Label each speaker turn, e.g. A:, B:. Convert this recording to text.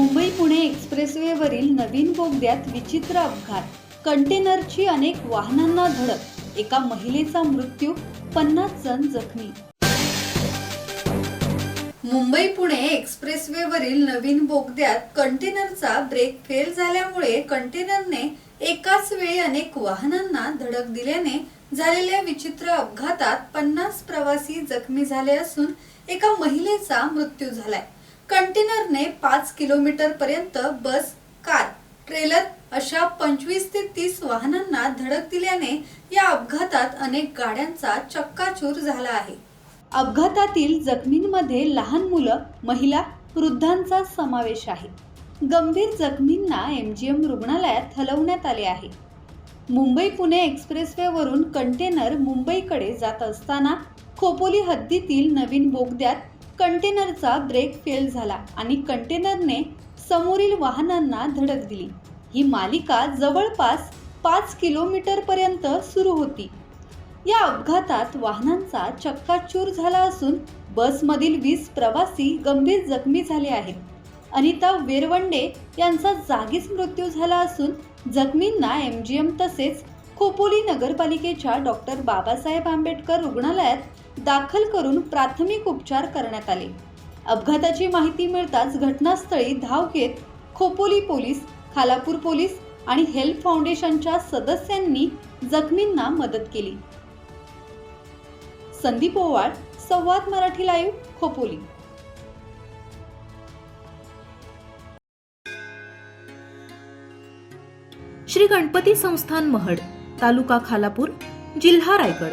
A: मुंबई पुणे एक्सप्रेसवेवरील नवीन बोगद्यात विचित्र अपघात. कंटेनरची अनेक वाहनांना धडक. एका महिलेचा मृत्यू पन्नास जण जखमी. मुंबई पुणे एक्सप्रेसवेवरील नवीन बोगद्यात कंटेनरचा ब्रेक फेल झाल्यामुळे कंटेनरने एकाच वेळी अनेक वाहनांना धडक दिल्याने झालेल्या विचित्र अपघातात पन्नास प्रवासी जखमी झाले असून एका महिलेचा मृत्यू झालाय. कंटेनरने पाच किलोमीटर पर्यंत बस कार ट्रेलर अशा पंचवीस ते तीस वाहनांना धडक दिल्याने या अपघातात अनेक गाड्यांचा चक्काचूर झाला आहे. अपघातातील जखमींमध्ये लहान मुलं महिला वृद्धांचा समावेश आहे. गंभीर जखमींना एम जी एम रुग्णालयात हलवण्यात आले आहे. मुंबई पुणे एक्सप्रेसवेवरून कंटेनर मुंबईकडे जात असताना खोपोली हद्दीतील नवीन बोगद्यात कंटेनरचा ब्रेक फेल झाला आणि कंटेनरने समोरील वाहनांना धडक दिली. ही मालिका जवळपास पाच किलोमीटरपर्यंत सुरू होती. या अपघातात वाहनांचा चक्काचूर झाला असून बसमधील वीस प्रवासी गंभीर जखमी झाले आहेत. अनिता वेरवंडे यांचा जागीच मृत्यू झाला असून जखमींना एम जी एम तसेच खोपोली नगरपालिकेच्या डॉक्टर बाबासाहेब आंबेडकर रुग्णालयात दाखल करून प्राथमिक उपचार करण्यात आले. अपघाताची माहिती मिळताच घटनास्थळी धाव घेत खोपोली पोलीस खालापूर पोलीस आणि हेल्प फाउंडेशनच्या सदस्यांनी जखमींना मदत केली. संदीप ओवाळ संवाद मराठी लाईव्ह खोपोली.
B: श्री गणपती संस्थान महड तालुका खालापूर जिल्हा रायगड.